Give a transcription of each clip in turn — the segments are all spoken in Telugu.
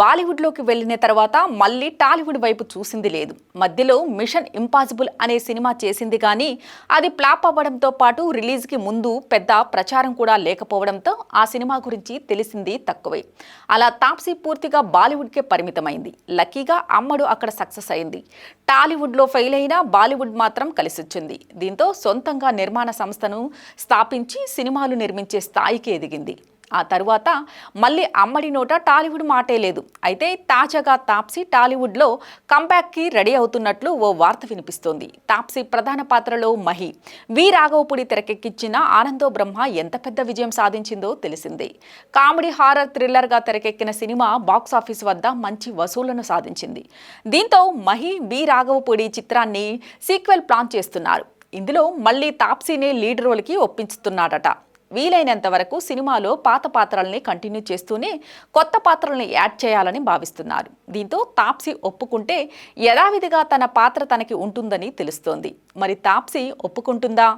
బాలీవుడ్లోకి వెళ్ళిన తర్వాత మళ్ళీ టాలీవుడ్ వైపు చూసింది లేదు. మధ్యలో మిషన్ ఇంపాసిబుల్ అనే సినిమా చేసింది కానీ అది ఫ్లాప్ అవ్వడంతో పాటు రిలీజ్కి ముందు పెద్ద ప్రచారం కూడా లేకపోవడంతో ఆ సినిమా గురించి తెలిసింది తక్కువే. అలా తాప్సీ పూర్తిగా బాలీవుడ్కే పరిమితమైంది. లక్కీగా అమ్మడు అక్కడ సక్సెస్ అయింది. టాలీవుడ్లో ఫెయిల్ అయినా బాలీవుడ్ మాత్రం కలిసొచ్చింది. దీంతో సొంతంగా నిర్మాణ సంస్థను స్థాపించి సినిమాలు నిర్మించే స్థాయికి ఎదిగింది. ఆ తరువాత మళ్ళీ అమ్మడి నోట టాలీవుడ్ మాటే లేదు. అయితే తాజాగా తాప్సీ టాలీవుడ్లో కంబ్యాక్కి రెడీ అవుతున్నట్లు ఓ వార్త వినిపిస్తోంది. తాప్సీ ప్రధాన పాత్రలో మహి. వి. రాఘవపుడి తెరకెక్కించిన ఆనందో బ్రహ్మ ఎంత పెద్ద విజయం సాధించిందో తెలిసిందే. కామెడీ హారర్ థ్రిల్లర్గా తెరకెక్కిన సినిమా బాక్సాఫీస్ వద్ద మంచి వసూళ్ళను సాధించింది. దీంతో మహి వి. రాఘవపుడి చిత్రాన్ని సీక్వెల్ ప్లాన్ చేస్తున్నారు. ఇందులో మళ్ళీ తాప్సీనే లీడ్ రోల్కి ఒప్పించుతున్నాడట. వీలైనంత వరకు సినిమాలో పాత పాత్రల్ని కంటిన్యూ చేస్తూనే కొత్త పాత్రల్ని యాడ్ చేయాలని భావిస్తున్నారు. దీంతో తాప్సీ ఒప్పుకుంటే యథావిధిగా తన పాత్ర తనకి ఉంటుందని తెలుస్తోంది. మరి తాప్సీ ఒప్పుకుంటుందా?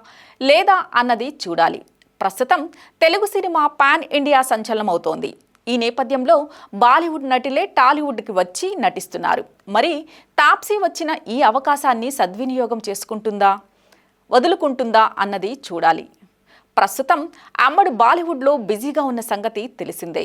లేదా అన్నది చూడాలి. ప్రస్తుతం తెలుగు సినిమా పాన్ ఇండియా సంచలనమవుతోంది. ఈ నేపథ్యంలో బాలీవుడ్ నటిలే టాలీవుడ్కి వచ్చి నటిస్తున్నారు. మరి తాప్సీ వచ్చిన ఈ అవకాశాన్ని సద్వినియోగం చేసుకుంటుందా? వదులుకుంటుందా? అన్నది చూడాలి. ప్రస్తుతం అమ్మడు బాలీవుడ్లో బిజీగా ఉన్న సంగతి తెలిసిందే.